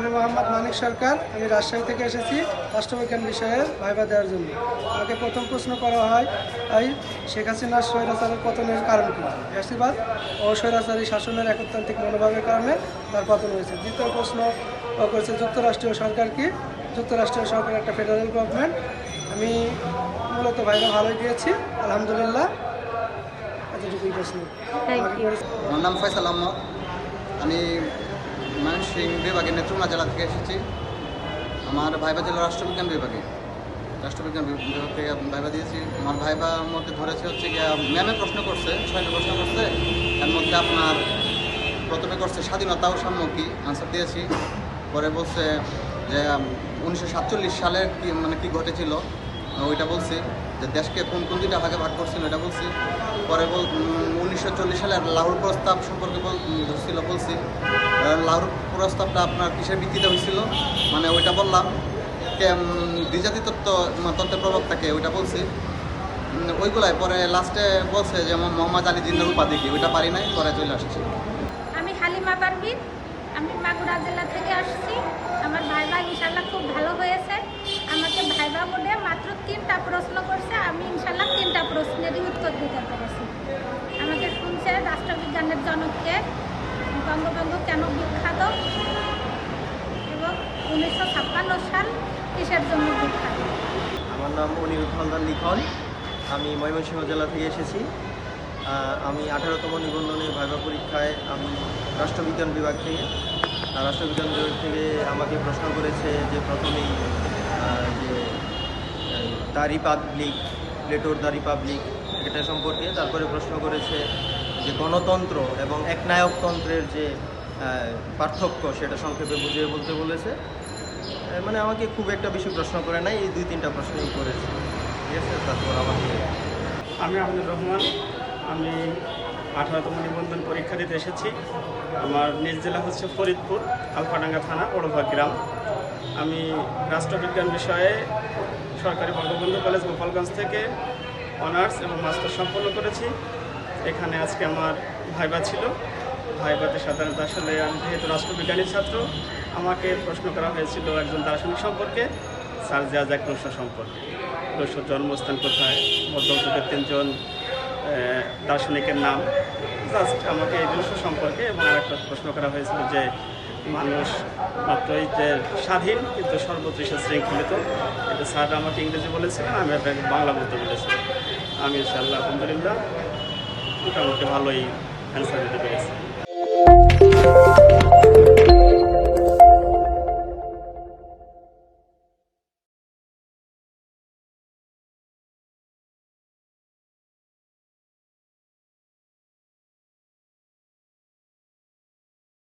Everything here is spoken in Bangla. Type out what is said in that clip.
আমি মোহাম্মদ মানিক সরকার আমি রাজশাহী থেকে এসেছি রাষ্ট্রবিজ্ঞান বিষয়ে ভাইবা দেওয়ার জন্য। আমাকে প্রথম প্রশ্ন করা হয় তাই শেখ হাসিনার স্বৈরাচারের পতনের কারণ কী? ফ্যাসিবাদ ও স্বৈরাচারী শাসনের একতান্ত্রিক মনোভাবের কারণে তার পতন হয়েছে। দ্বিতীয় প্রশ্ন ও করেছে যুক্তরাষ্ট্রীয় সরকার কি? যুক্তরাষ্ট্রীয় সরকার একটা ফেডারেল গভর্নমেন্ট আমি মূলত ভাইবা ভালোই দিয়েছি আলহামদুলিল্লাহ। এতটুকুই প্রশ্ন। আমার নাম ফয়সাল আহমদ। আমি ময়মনসিংহ বিভাগের নেত্রকোনা জেলা থেকে এসেছি। আমার ভাইবা জেলা রাষ্ট্রবিজ্ঞান বিভাগে। রাষ্ট্রবিজ্ঞান বিভাগ থেকে ভাইবা দিয়েছি। আমার ভাইবার মধ্যে ধরেছে হচ্ছে গিয়ে ম্যামে প্রশ্ন করছে ছয়টা প্রশ্ন করছে। এর মধ্যে আপনার প্রথমে করছে স্বাধীনতা ও সাম্য কি আনসার দিয়েছি। পরে বলছে যে উনিশশো সাতচল্লিশ সালে কি মানে কি ঘটেছিল? ওইটা বলছি যে দেশকে কোন কোন দুইটা ভাগে ভাগ করছিল এটা বলছি। পরে বল উনিশশো চল্লিশ সালের লাহোর প্রস্তাব সম্পর্কে বল ধরছিল বলছি। লাহোর প্রস্তাবটা আপনার কিসের ভিত্তিতে হয়েছিল? মানে ওইটা বললাম দ্বিজাতি তত্ত্ব তত্ত্বের প্রবক্তাকে ওইটা বলছি। ওইগুলাই পরে লাস্টে বলছে যে মোহাম্মদ আলী জিন্নার উপাধি কি? ওইটা পারি নাই, পরে চলে আসছি। আমি হালিমা পারভিন। আমি মাগুরা জেলা থেকে আসছি। আমার ভাইবা ইনশাল্লাহ খুব ভালো হয়েছে। আমাকে মাত্র তিনটা প্রশ্ন করছে, আমি ইনশাল্লাহ তিনটা প্রশ্নেরই উত্তর দিতে পেরেছি। আমাকে শুনছে রাষ্ট্রবিজ্ঞানের জনককে, বঙ্গবন্ধু কেন বিখ্যাত? এবং উনিশশো ছাপ্পান্ন সাল কিসের জন্য বিখ্যাত? আমার নাম অনিরুদ্ধ হালদার লিখন আমি ময়মনসিংহ জেলা থেকে এসেছি। আমি আঠারোতম নিবন্ধনে ভাইবা পরীক্ষায় আমি রাষ্ট্রবিজ্ঞান বিভাগ থেকে। রাষ্ট্রবিজ্ঞান বিভাগ থেকে আমাকে প্রশ্ন করেছে যে প্রথমেই দ্য রিপাবলিক, প্লেটোর দ্য রিপাবলিক, এটা সম্পর্কে তারপরে প্রশ্ন করেছে যে গণতন্ত্র এবং একনায়কতন্ত্রের যে পার্থক্য সেটা সংক্ষেপে বুঝিয়ে বলতে বলেছে। মানে আমাকে খুব একটা বেশি প্রশ্ন করে নাই, এই দুই তিনটা প্রশ্নই করেছে। ঠিক আছে, তারপর আমাকে আমি আহমদুর রহমান, আমি আঠারোতম নিবন্ধন পরীক্ষা দিতে এসেছি। আমার নিজ জেলা হচ্ছে ফরিদপুর, আলফাডাঙ্গা থানা ওড়ভা গ্রাম। আমি রাষ্ট্রবিজ্ঞান বিষয়ে সরকারি বঙ্গবন্ধু কলেজ গোপালগঞ্জ থেকে অনার্স এবং মাস্টার সম্পন্ন করেছি। এখানে আজকে আমার ভাইবা ছিল। ভাইবাতে সাধারণত আসলে আমি যেহেতু রাষ্ট্রবিজ্ঞানের ছাত্র, আমাকে প্রশ্ন করা হয়েছিল একজন দার্শনিক সম্পর্কে, স্যার জিয়াজাক রুশো সম্পর্কে। রুশোর জন্মস্থান কোথায় মধ্যযুগের তিনজন দার্শনিকের নাম। জাস্ট আমাকে এই রুশো সম্পর্কে এবং আরেকটা প্রশ্ন করা হয়েছিল যে মানুষ মাত্রই যে স্বাধীন, কিন্তু সর্বোচ্চ শৃঙ্খলিত। এটা স্যার আমাকে ইংরেজি বলেছিলেন, আমি আপনাকে বাংলা বলতে বলেছিলাম। আমি ইনশাল্লাহ আলহামদুলিল্লাহ, মোটামুটি ভালোই অ্যান্সার দিতে পেরেছি।